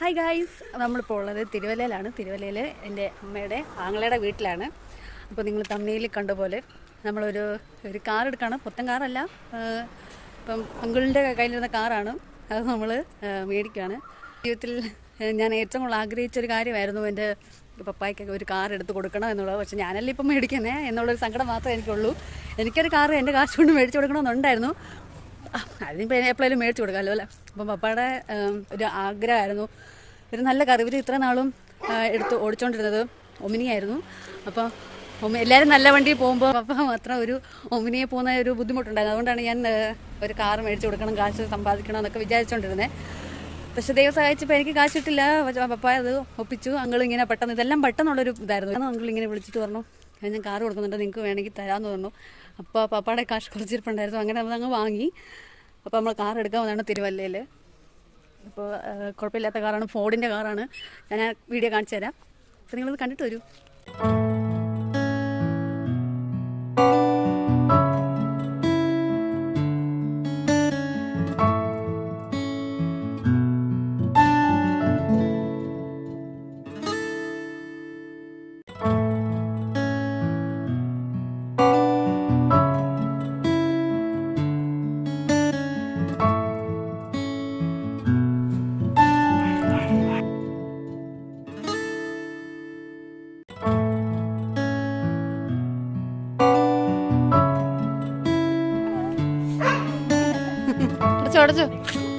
Hi guys നമ്മളിപ്പോൾ ഉള്ളത് തിരുവല്ലയിലാണ്. തിരുവല്ലയിൽ എന്റെ അമ്മയുടെ ആങ്ങളയുടെ വീട്ടിലാണ്. അപ്പോൾ നിങ്ങൾ തമ്മിയിൽ കണ്ട പോലെ നമ്മളൊരു ഒരു കാർ എടുക്കുകയാണ് പുത്തൻ കാറല്ല ഇപ്പം അങ്കിളിന്റെ കയ്യിലിരുന്ന കാറാണ് അത് നമ്മൾ മേടിക്കുകയാണ് ജീവിതത്തിൽ ഞാൻ ഏറ്റവും കൂടുതൽ ആഗ്രഹിച്ചൊരു കാര്യമായിരുന്നു എന്റെ പപ്പായ്ക്കൊക്കെ ഒരു കാർ എടുത്ത് കൊടുക്കണം എന്നുള്ളത്. പക്ഷേ ഞാനല്ല ഇപ്പം മേടിക്കുന്നേ? എന്നുള്ളൊരു സങ്കടം മാത്രമേ എനിക്കുള്ളൂ. എനിക്കൊരു കാർ എന്റെ കാശ് കൊണ്ട് മേടിച്ചു കൊടുക്കണമെന്നുണ്ടായിരുന്നു. അതിനിപ്പോൾ എപ്പോഴും മേടിച്ചു കൊടുക്കാമല്ലോ അല്ലേ? അപ്പം പപ്പയുടെ ഒരു ആഗ്രഹമായിരുന്നു. ഒരു നല്ല കറി. ഇവർ ഇത്ര നാളും എടുത്ത് ഓടിച്ചുകൊണ്ടിരുന്നത് ഒമിനിയായിരുന്നു. അപ്പോൾ എല്ലാവരും നല്ല വണ്ടിയിൽ പോകുമ്പോൾ പപ്പ മാത്രം ഒരു ഒമിനിയെ പോകുന്ന ഒരു ബുദ്ധിമുട്ടുണ്ടായിരുന്നു. അതുകൊണ്ടാണ് ഞാൻ ഒരു കാർ മേടിച്ചു കൊടുക്കണം കാശ് സമ്പാദിക്കണം എന്നൊക്കെ വിചാരിച്ചുകൊണ്ടിരുന്നത് പക്ഷെ ദൈവം സഹായിച്ചപ്പോൾ എനിക്ക് കാശ് കിട്ടില്ല. പപ്പ അത് ഒപ്പിച്ചു. അങ്കിൾ ഇങ്ങനെ പെട്ടെന്ന് ഇതെല്ലാം പെട്ടെന്നുള്ളൊരു ഇതായിരുന്നു. അങ്കിൾ ഇങ്ങനെ വിളിച്ചിട്ട് പറഞ്ഞു "ഞാൻ കാർ കൊടുക്കുന്നുണ്ട് നിങ്ങൾക്ക് വേണമെങ്കിൽ തരാമെന്ന് പറഞ്ഞു. അപ്പോൾ പപ്പയുടെ കാശ് കുറച്ചിരിപ്പുണ്ടായിരുന്നു അങ്ങനെ നമ്മൾ അങ്ങ് വാങ്ങി. അപ്പോൾ നമ്മൾ കാർ എടുക്കാൻ വന്നതാണ് തിരുവല്ലയിൽ അപ്പോൾ കുഴപ്പമില്ലാത്ത കാറാണ് ഫോർഡിന്റെ കാറാണ്. ഞാൻ വീഡിയോ കാണിച്ചു തരാം അപ്പോൾ നിങ്ങളത് കണ്ടിട്ട് വരൂ. tarde.